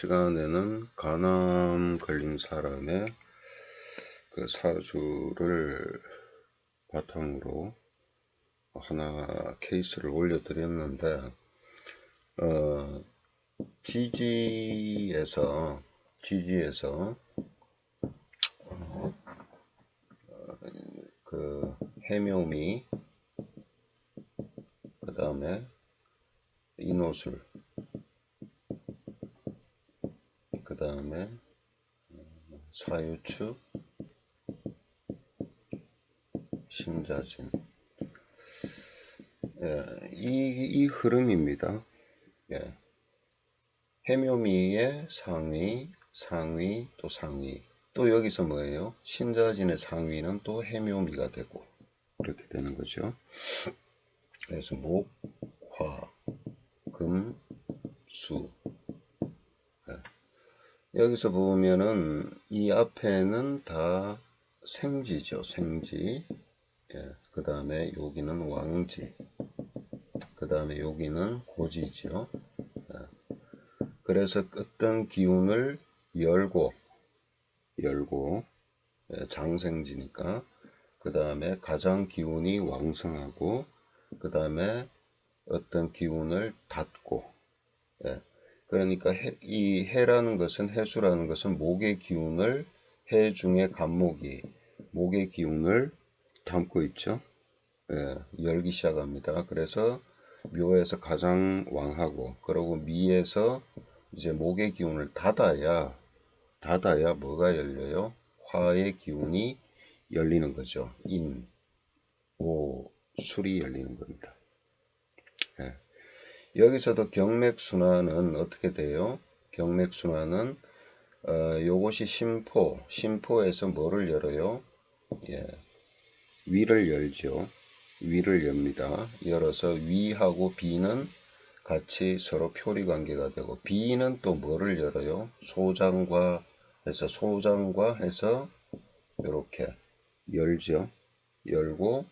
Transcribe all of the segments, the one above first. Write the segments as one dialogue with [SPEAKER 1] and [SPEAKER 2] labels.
[SPEAKER 1] 시간에는 간암 걸린 사람의 그 사주를 바탕으로 하나 케이스를 올려드렸는데, 어, 지지에서, 지지에서, 어, 그 해묘미, 그 다음에 인호술, 그 다음에 사유축, 심자진. 예, 이, 이 흐름입니다. 예. 해묘미의 상위, 상위, 또 상위. 또 여기서 뭐예요? 신자진의 상위는 또 해묘미가 되고, 이렇게 되는 거죠. 그래서 목, 화, 금, 수. 예. 여기서 보면은 이 앞에는 다 생지죠. 생지. 예. 그 다음에 여기는 왕지. 그 다음에 여기는 고지죠. 예. 그래서 어떤 기운을 열고, 열고, 예, 장생지니까. 그 다음에 가장 기운이 왕성하고, 그 다음에 어떤 기운을 닫고, 예. 그러니까 해, 이 해라는 것은 해수라는 것은 목의 기운을 해 중에 간목이 목의 기운을 담고 있죠. 예, 열기 시작합니다. 그래서 묘에서 가장 왕하고 그리고 미에서 이제 목의 기운을 닫아야 닫아야 뭐가 열려요? 화의 기운이 열리는 거죠. 인, 오, 술이 열리는 겁니다. 예. 여기서도 경맥순환은 어떻게 돼요? 경맥순환은 어, 요것이 심포, 심포에서 뭐를 열어요? 예, 위를 열죠. 위를 엽니다. 열어서 위하고 비는 같이 서로 표리 관계가 되고 비는 또 뭐를 열어요? 소장과 해서 소장과 해서 이렇게 열죠. 열고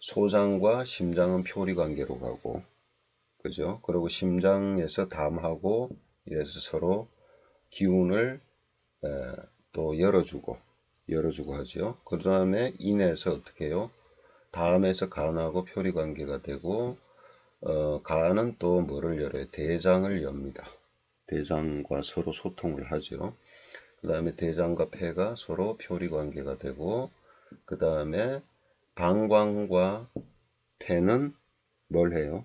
[SPEAKER 1] 소장과 심장은 표리 관계로 가고 그죠? 그리고 심장에서 담하고 이래서 서로 기운을 에, 또 열어주고 열어주고 하죠. 그 다음에 인에서 어떻게 해요? 다음에서 간하고 표리 관계가 되고 어, 간은 또 뭐를 열어요? 대장을 엽니다. 대장과 서로 소통을 하죠. 그 다음에 대장과 폐가 서로 표리 관계가 되고 그 다음에 방광과 폐는 뭘 해요?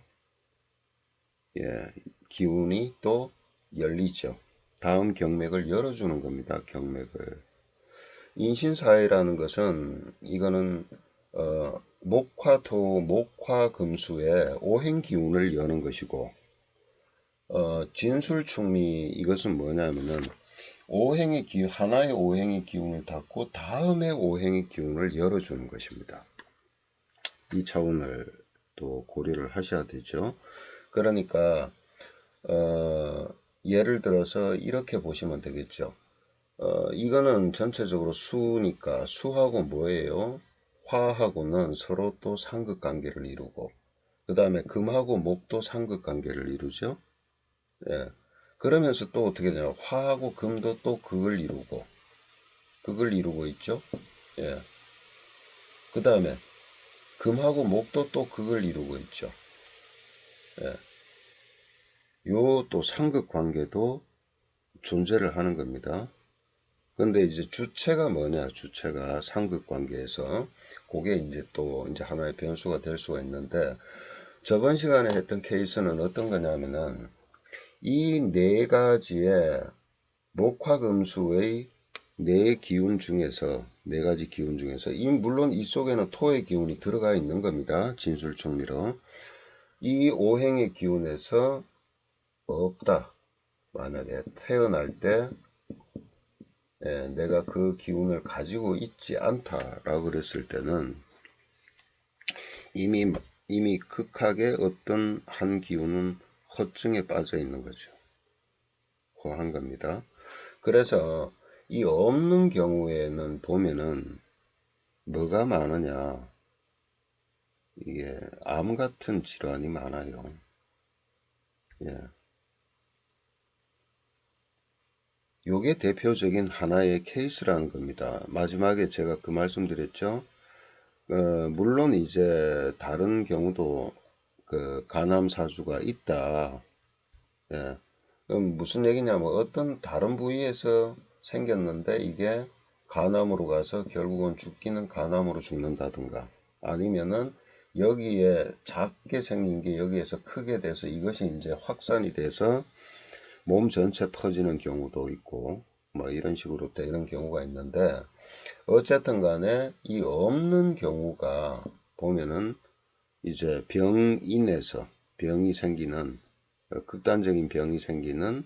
[SPEAKER 1] 예, 기운이 또 열리죠. 다음 경맥을 열어주는 겁니다. 경맥을. 인신사회라는 것은 이거는 어, 목화토 목화금수의 오행 기운을 여는 것이고 어, 진술충미 이것은 뭐냐면은 오행의 기운 하나의 오행의 기운을 닫고 다음의 오행의 기운을 열어주는 것입니다. 이 차원을 또 고려를 하셔야 되죠. 그러니까 어, 예를 들어서 이렇게 보시면 되겠죠. 어, 이거는 전체적으로 수니까 수하고 뭐예요? 화하고는 서로 또 상극 관계를 이루고 그 다음에 금하고 목도 상극 관계를 이루죠. 예. 그러면서 또 어떻게 되냐 화하고 금도 또 극을 이루고 극을 이루고 있죠. 예. 그 다음에 금하고 목도 또 극을 이루고 있죠. 예. 요 또 상극 관계도 존재를 하는 겁니다. 근데 이제 주체가 뭐냐? 주체가 상극 관계에서 그게 이제 또 이제 하나의 변수가 될 수가 있는데 저번 시간에 했던 케이스는 어떤 거냐면은 이 네 가지의 목화금수의 네 기운 중에서 네 가지 기운 중에서 이 물론 이 속에는 토의 기운이 들어가 있는 겁니다. 진술충미로 이 오행의 기운에서 없다. 만약에 태어날 때 예, 내가 그 기운을 가지고 있지 않다라고 그랬을 때는 이미 이미 극하게 어떤 한 기운은 허증에 빠져 있는 거죠. 허한 겁니다. 그래서 이 없는 경우에는 보면은 뭐가 많으냐 이게 암 같은 질환이 많아요. 예. 요게 대표적인 하나의 케이스라는 겁니다. 마지막에 제가 그 말씀드렸죠. 어, 물론 이제 다른 경우도 그 간암 사주가 있다. 예. 그럼 무슨 얘기냐면 어떤 다른 부위에서 생겼는데 이게 간암으로 가서 결국은 죽기는 간암으로 죽는다든가 아니면은 여기에 작게 생긴 게 여기에서 크게 돼서 이것이 이제 확산이 돼서 몸 전체 퍼지는 경우도 있고 뭐 이런 식으로 되는 경우가 있는데 어쨌든 간에 이 없는 경우가 보면은 이제 병인에서 병이 생기는 어, 극단적인 병이 생기는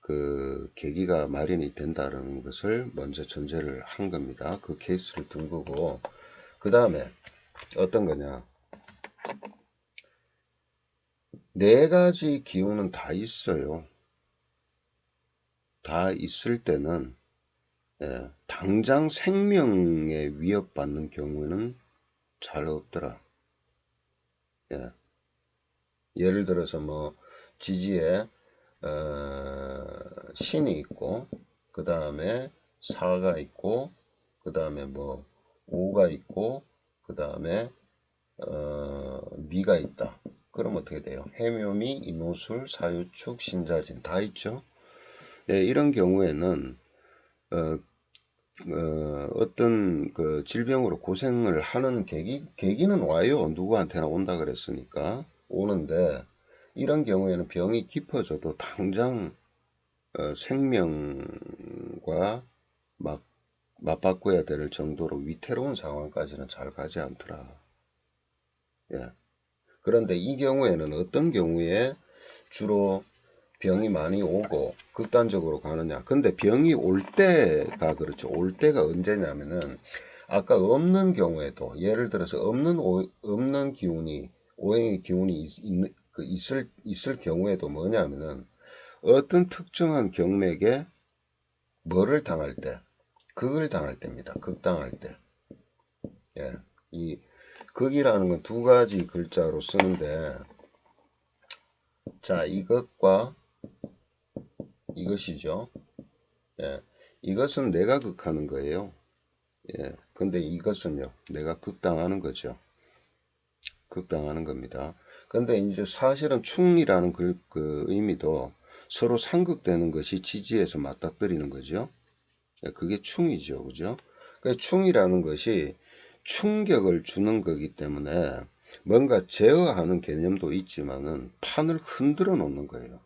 [SPEAKER 1] 그 계기가 마련이 된다는 것을 먼저 전제를 한 겁니다. 그 케이스를 둔 거고 그 다음에 어떤 거냐 네 가지 기운은 다 있어요. 다 있을 때는 예, 당장 생명에 위협받는 경우는 잘 없더라. 예. 예를 들어서 뭐 지지에 어, 신이 있고 그 다음에 사가 있고 그 다음에 뭐 오가 있고 그 다음에 어, 미가 있다. 그럼 어떻게 돼요? 해묘미, 이노술, 사유축, 신자진 다 있죠. 예, 이런 경우에는 어, 어, 어떤 그 질병으로 고생을 하는 계기, 계기는 와요. 누구한테나 온다 그랬으니까 오는데 이런 경우에는 병이 깊어져도 당장 어, 생명과 막 맞바꿔야 될 정도로 위태로운 상황까지는 잘 가지 않더라. 예. 그런데 이 경우에는 어떤 경우에 주로 병이 많이 오고 극단적으로 가느냐. 근데 병이 올 때가 그렇죠. 올 때가 언제냐면은 아까 없는 경우에도 예를 들어서 없는 오, 없는 기운이 오행의 기운이 있, 있, 그 있을 있을 경우에도 뭐냐면은 어떤 특정한 경맥에 뭐를 당할 때 극을 당할 때입니다. 극당할 때. 예. 이 극이라는 건 두 가지 글자로 쓰는데 자, 이것과 이것이죠. 예. 이것은 내가 극하는 거예요. 예. 근데 이것은요. 내가 극당하는 거죠. 극당하는 겁니다. 근데 이제 사실은 충이라는 그, 그 의미도 서로 상극되는 것이 지지에서 맞닥뜨리는 거죠. 예, 그게 충이죠. 그죠? 그 충이라는 것이 충격을 주는 거기 때문에 뭔가 제어하는 개념도 있지만은 판을 흔들어 놓는 거예요.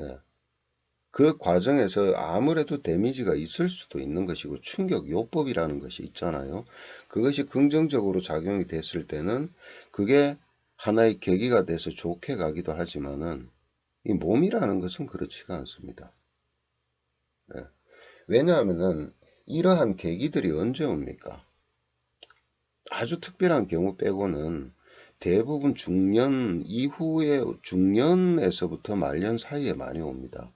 [SPEAKER 1] 예. 그 과정에서 아무래도 데미지가 있을 수도 있는 것이고 충격 요법이라는 것이 있잖아요. 그것이 긍정적으로 작용이 됐을 때는 그게 하나의 계기가 돼서 좋게 가기도 하지만은 이 몸이라는 것은 그렇지가 않습니다. 예. 왜냐하면은 이러한 계기들이 언제 옵니까? 아주 특별한 경우 빼고는 대부분 중년 이후에 중년에서부터 말년 사이에 많이 옵니다.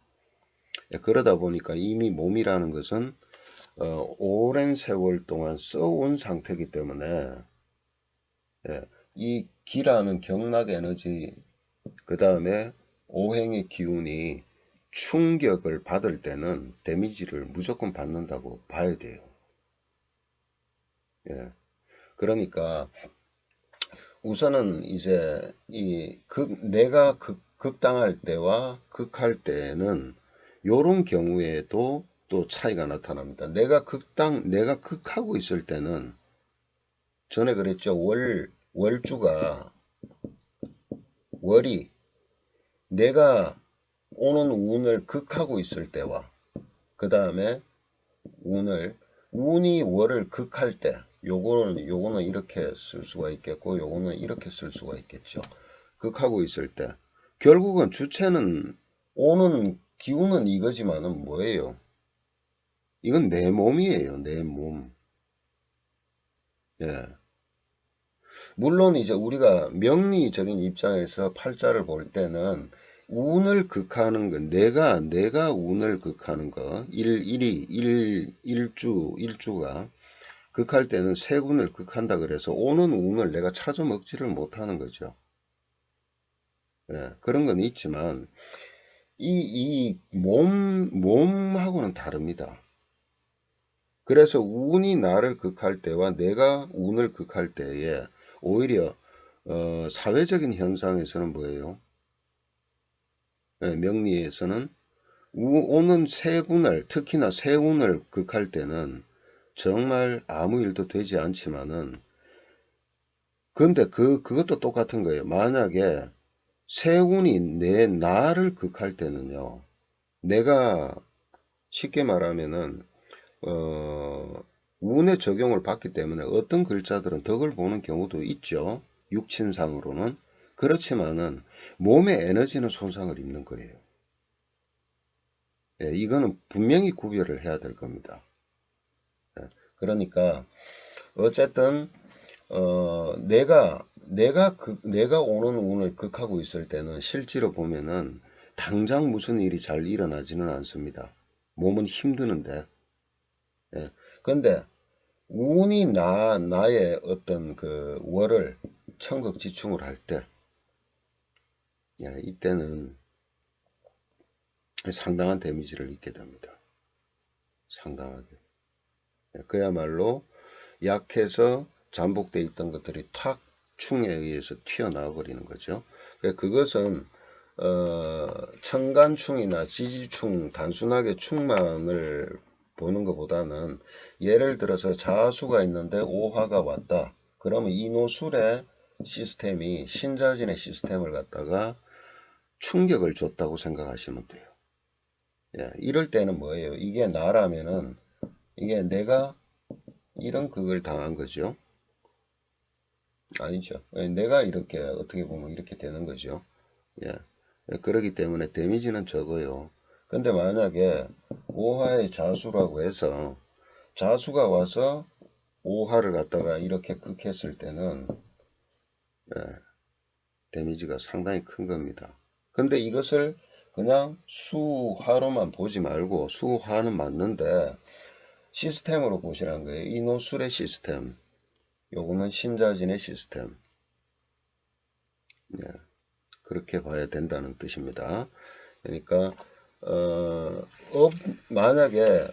[SPEAKER 1] 예, 그러다 보니까 이미 몸이라는 것은 어, 오랜 세월 동안 써온 상태이기 때문에 예, 이 기라는 경락 에너지 그 다음에 오행의 기운이 충격을 받을 때는 데미지를 무조건 받는다고 봐야 돼요. 예. 그러니까 우선은 이제 이 극, 내가 극, 극당할 때와 극할 때에는 요런 경우에도 또 차이가 나타납니다. 내가 극당, 내가 극하고 있을 때는 전에 그랬죠. 월, 월주가 월이 내가 오는 운을 극하고 있을 때와 그 다음에 운을 운이 월을 극할 때 요거는 요거는 이렇게 쓸 수가 있겠고 요거는 이렇게 쓸 수가 있겠죠. 극하고 있을 때 결국은 주체는 오는 기운은 이거지만은 뭐예요? 이건 내 몸이에요. 내 몸. 예. 물론 이제 우리가 명리적인 입장에서 팔자를 볼 때는 운을 극하는 건 내가 내가 운을 극하는 거 일, 일이 일, 일주 일주가 극할 때는 세군을 극한다 그래서 오는 운을 내가 찾아 먹지를 못하는 거죠. 예, 그런 건 있지만 이, 이 몸, 몸하고는 다릅니다. 그래서 운이 나를 극할 때와 내가 운을 극할 때에 오히려 어, 사회적인 현상에서는 뭐예요? 예, 명리에서는 우- 오는 세운을 특히나 세운을 극할 때는 정말 아무 일도 되지 않지만은 근데 그 그것도 똑같은 거예요. 만약에 세운이 내 나를 극할 때는요. 내가 쉽게 말하면은 어 운의 적용을 받기 때문에 어떤 글자들은 덕을 보는 경우도 있죠. 육친상으로는 그렇지만은 몸의 에너지는 손상을 입는 거예요. 예, 이거는 분명히 구별을 해야 될 겁니다. 예, 그러니까 어쨌든 어 내가 내가 극 내가 오는 운을 극하고 있을 때는 실제로 보면은 당장 무슨 일이 잘 일어나지는 않습니다. 몸은 힘드는데. 예. 근데 운이 나 나의 어떤 그 월을 천극지충을 할 때, 예, 이때는 상당한 데미지를 입게 됩니다. 상당하게. 예, 그야말로 약해서 잠복돼 있던 것들이 탁 충에 의해서 튀어나와 버리는 거죠. 그- 그것은 어, 청간충이나 지지충 단순하게 충만을 보는 것보다는 예를 들어서 자수가 있는데 오화가 왔다. 그러면 이 노술의 시스템이 신자진의 시스템을 갖다가 충격을 줬다고 생각하시면 돼요. 예, 이럴 때는 뭐예요? 이게 나라면은 이게 내가 이런 그걸 당한 거죠. 아니죠. 예, 내가 이렇게 어떻게 보면 이렇게 되는 거죠. 예. 예, 그러기 때문에 데미지는 적어요. 근데 만약에 오화의 자수라고 해서 자수가 와서 오화를 갖다가 이렇게 극했을 때는 예, 데미지가 상당히 큰 겁니다. 근데 이것을 그냥 수화로만 보지 말고 수화는 맞는데 시스템으로 보시라는 거예요. 이 노술의 시스템. 요거는 신자진의 시스템. 예, 그렇게 봐야 된다는 뜻입니다. 그러니까 어, 업, 만약에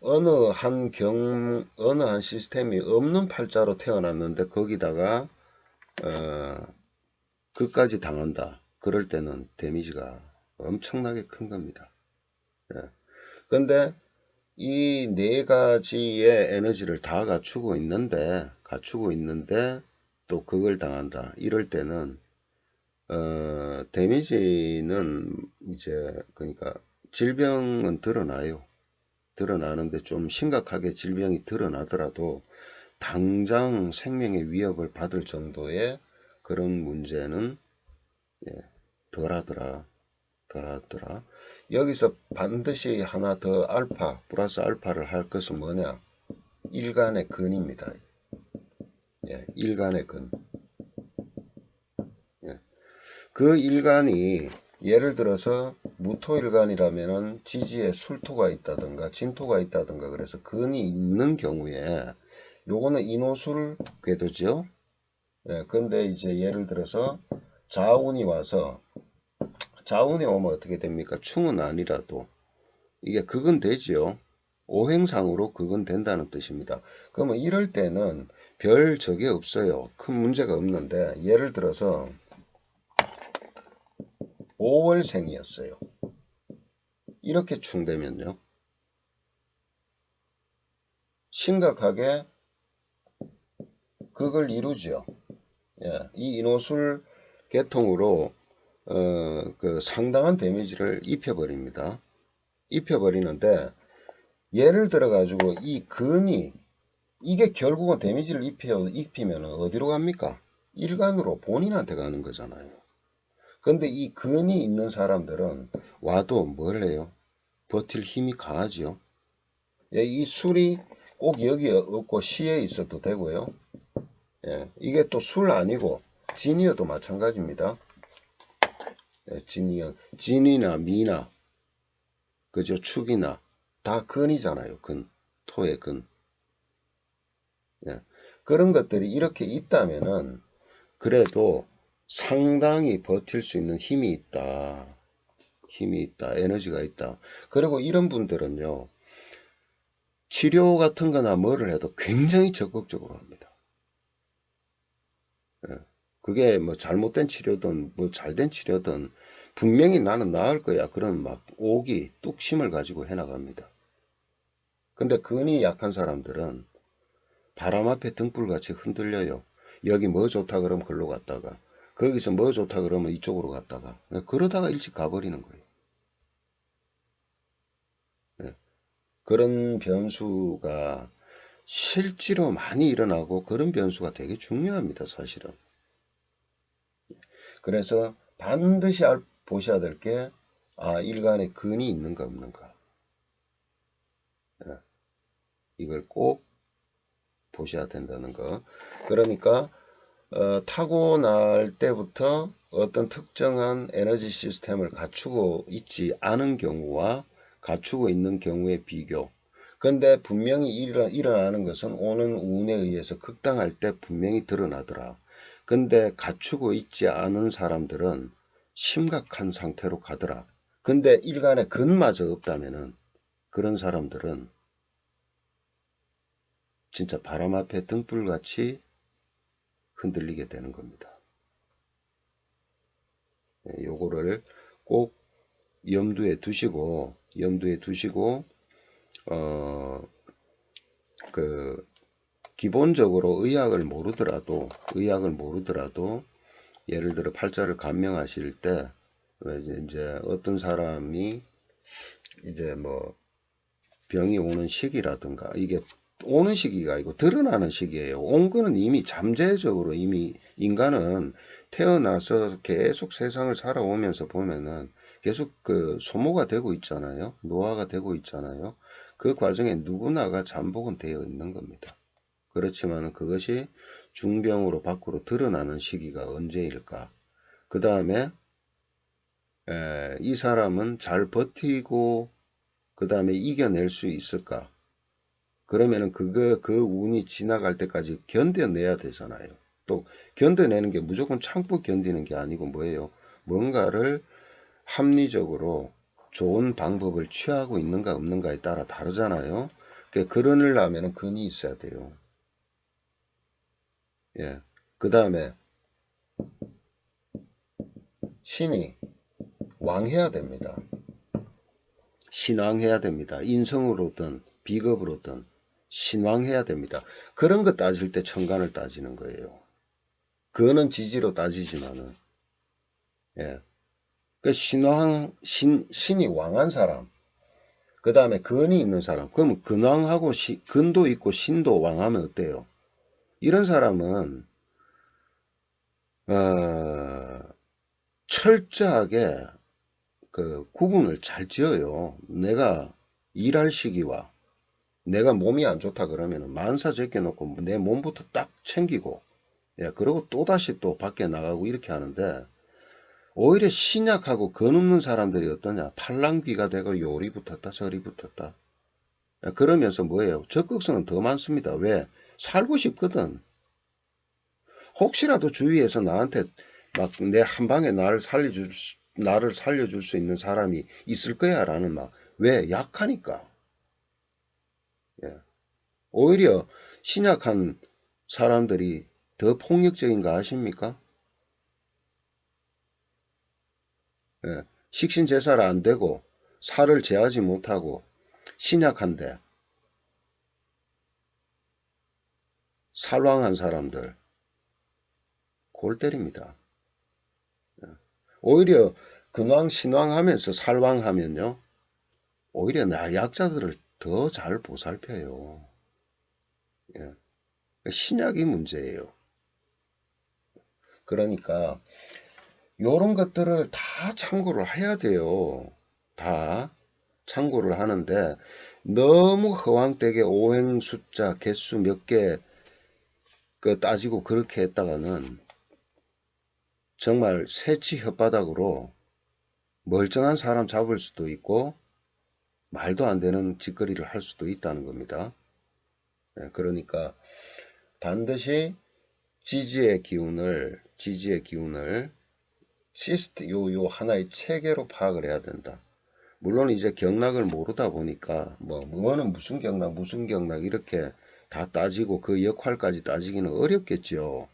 [SPEAKER 1] 어느 한 경, 어느 한 시스템이 없는 팔자로 태어났는데 거기다가 어, 그까지 당한다. 그럴 때는 데미지가 엄청나게 큰 겁니다. 예. 근데 이 네 가지의 에너지를 다 갖추고 있는데, 갖추고 있는데, 또 그걸 당한다. 이럴 때는, 어, 데미지는 이제, 그러니까 질병은 드러나요. 드러나는데 좀 심각하게 질병이 드러나더라도 당장 생명의 위협을 받을 정도의 그런 문제는 예, 덜하더라. 덜하더라. 여기서 반드시 하나 더 알파, 플러스 알파를 할 것은 뭐냐? 일간의 근입니다. 예, 일간의 근. 예. 그 일간이 예를 들어서 무토일간이라면은 지지에 술토가 있다든가 진토가 있다든가 그래서 근이 있는 경우에 요거는 인호술 궤도죠. 예, 근데 이제 예를 들어서 자운이 와서 자운이 오면 어떻게 됩니까? 충은 아니라도 이게 극은 되지요. 오행상으로 극은 된다는 뜻입니다. 그러면 이럴 때는 별 적이 없어요. 큰 문제가 없는데 예를 들어서 5월생이었어요. 이렇게 충되면요. 심각하게 극을 이루죠. 예, 이 인호술 계통으로 어, 그 상당한 데미지를 입혀버립니다. 입혀버리는데 예를 들어 가지고 이 근이 이게 결국은 데미지를 입히면 어디로 갑니까? 일간으로 본인한테 가는 거잖아요. 근데 이 근이 있는 사람들은 와도 뭘 해요? 버틸 힘이 강하지요. 예, 이 술이 꼭 여기에 없고 시에 있어도 되고요. 예, 이게 또 술 아니고 진이어도 마찬가지입니다. 예, 진이어, 진이나 미나, 그죠? 축이나 다 근이잖아요. 근, 토의 근. 예, 그런 것들이 이렇게 있다면은 그래도 상당히 버틸 수 있는 힘이 있다. 힘이 있다, 에너지가 있다. 그리고 이런 분들은요, 치료 같은 거나 뭐를 해도 굉장히 적극적으로 합니다. 예. 그게 뭐 잘못된 치료든 뭐 잘된 치료든 분명히 나는 나을 거야. 그런 막 오기, 뚝심을 가지고 해나갑니다. 근데 근이 약한 사람들은 바람 앞에 등불같이 흔들려요. 여기 뭐 좋다 그러면 글로 갔다가 거기서 뭐 좋다 그러면 이쪽으로 갔다가 그러다가 일찍 가버리는 거예요. 예. 그런 변수가 실제로 많이 일어나고 그런 변수가 되게 중요합니다, 사실은. 그래서 반드시 알, 보셔야 될 게, 아, 일간에 근이 있는가 없는가. 예. 이걸 꼭 보셔야 된다는 거. 그러니까, 어, 타고날 때부터 어떤 특정한 에너지 시스템을 갖추고 있지 않은 경우와 갖추고 있는 경우의 비교. 근데 분명히 일어, 일어나는 것은 오는 운에 의해서 극당할 때 분명히 드러나더라. 근데 갖추고 있지 않은 사람들은 심각한 상태로 가더라. 근데 일간에 근마저 없다면은 그런 사람들은 진짜 바람 앞에 등불같이 흔들리게 되는 겁니다. 예, 요거를 꼭 염두에 두시고 염두에 두시고 어 그 기본적으로 의학을 모르더라도 의학을 모르더라도 예를 들어 팔자를 감명하실 때 이제 어떤 사람이 이제 뭐 병이 오는 시기라든가 이게 오는 시기가 아니고 드러나는 시기예요. 온 거는 이미 잠재적으로 이미 인간은 태어나서 계속 세상을 살아오면서 보면은 계속 그 소모가 되고 있잖아요. 노화가 되고 있잖아요. 그 과정에 누구나가 잠복은 되어 있는 겁니다. 그렇지만 그것이 중병으로 밖으로 드러나는 시기가 언제일까? 그 다음에 이 사람은 잘 버티고 그 다음에 이겨낼 수 있을까? 그러면은 그거 그 운이 지나갈 때까지 견뎌내야 되잖아요. 또 견뎌내는 게 무조건 참고 견디는 게 아니고 뭐예요? 뭔가를 합리적으로 좋은 방법을 취하고 있는가 없는가에 따라 다르잖아요. 그러니까 그러려면 근이 있어야 돼요. 예. 그 다음에 신이 왕해야 됩니다. 신왕해야 됩니다. 인성으로든 비겁으로든 신왕해야 됩니다. 그런 거 따질 때 천간을 따지는 거예요. 그거는 지지로 따지지만은 예. 그 신왕 신 신이 왕한 사람 그 다음에 근이 있는 사람 그러면 근왕하고 시, 근도 있고 신도 왕하면 어때요? 이런 사람은 어, 철저하게 그 구분을 잘 지어요. 내가 일할 시기와 내가 몸이 안 좋다 그러면 만사 제껴놓고 내 몸부터 딱 챙기고 예, 그리고 또다시 또 밖에 나가고 이렇게 하는데 오히려 신약하고 근없는 사람들이 어떠냐? 팔랑귀가 되고 요리 붙었다 저리 붙었다. 예, 그러면서 뭐예요? 적극성은 더 많습니다. 왜? 살고 싶거든. 혹시라도 주위에서 나한테 막 내 한 방에 나를 살려줄 수, 나를 살려줄 수 있는 사람이 있을 거야라는 막 왜? 약하니까 예. 오히려 신약한 사람들이 더 폭력적인 거 아십니까? 예. 식신 제사를 안 되고 살을 제하지 못하고 신약한데 살왕한 사람들 골 때립니다. 예. 오히려 근왕 신왕하면서 살왕하면요 오히려 나 약자들을 더 잘 보살펴요. 예. 신약이 문제예요. 그러니까 요런 것들을 다 참고를 해야 돼요. 다 참고를 하는데 너무 허황되게 오행 숫자 개수 몇 개 그 따지고 그렇게 했다가는 정말 새치 혓바닥으로 멀쩡한 사람 잡을 수도 있고 말도 안 되는 짓거리를 할 수도 있다는 겁니다. 네, 그러니까 반드시 지지의 기운을 지지의 기운을 시스템 요 요 하나의 체계로 파악을 해야 된다. 물론 이제 경락을 모르다 보니까 뭐 뭐는 무슨 경락 무슨 경락 이렇게 다 따지고 그 역할까지 따지기는 어렵겠죠.